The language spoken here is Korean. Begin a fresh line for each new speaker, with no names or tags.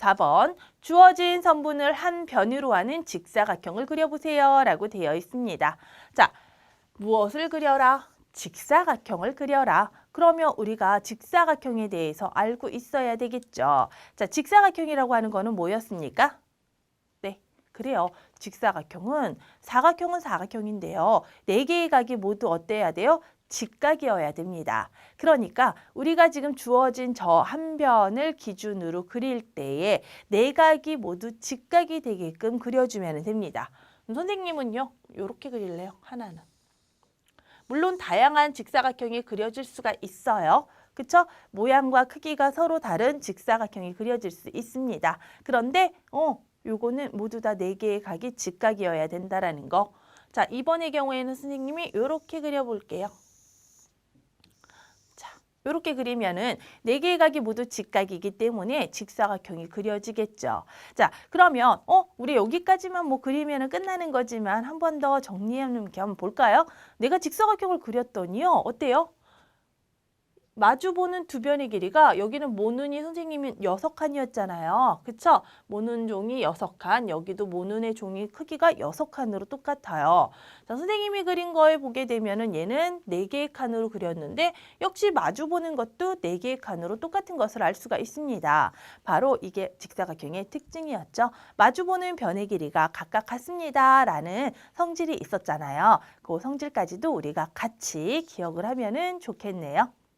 4번 주어진 선분을 한 변으로 하는 직사각형을 그려보세요 라고 되어 있습니다. 자, 무엇을 그려라? 직사각형을 그려라. 그러면 우리가 직사각형에 대해서 알고 있어야 되겠죠. 자, 직사각형이라고 하는 거는 뭐였습니까? 네, 그래요. 직사각형은 사각형은 사각형인데요. 네 개의 각이 모두 어때야 돼요? 직각이어야 됩니다. 그러니까 우리가 지금 주어진 저 한 변을 기준으로 그릴 때에 네 각이 모두 직각이 되게끔 그려주면 됩니다. 선생님은요, 이렇게 그릴래요. 하나는. 물론 다양한 직사각형이 그려질 수가 있어요. 그쵸? 모양과 크기가 서로 다른 직사각형이 그려질 수 있습니다. 그런데 어, 요거는 모두 다 네 개의 각이 직각이어야 된다라는 거. 자, 이번의 경우에는 선생님이 이렇게 그려볼게요. 자, 이렇게 그리면은 네 개의 각이 모두 직각이기 때문에 직사각형이 그려지겠죠. 자, 그러면 어, 우리 여기까지만 뭐 그리면은 끝나는 거지만 한 번 더 정리하는 겸 볼까요? 내가 직사각형을 그렸더니요. 어때요? 마주보는 두 변의 길이가 여기는 모눈이 선생님이 여섯 칸이었잖아요. 그쵸? 모눈 종이 여섯 칸, 여기도 모눈의 종이 크기가 여섯 칸으로 똑같아요. 자, 선생님이 그린 거에 보게 되면은 얘는 네 개의 칸으로 그렸는데 역시 마주보는 것도 네 개의 칸으로 똑같은 것을 알 수가 있습니다. 바로 이게 직사각형의 특징이었죠. 마주보는 변의 길이가 각각 같습니다 라는 성질이 있었잖아요. 그 성질까지도 우리가 같이 기억을 하면은 좋겠네요.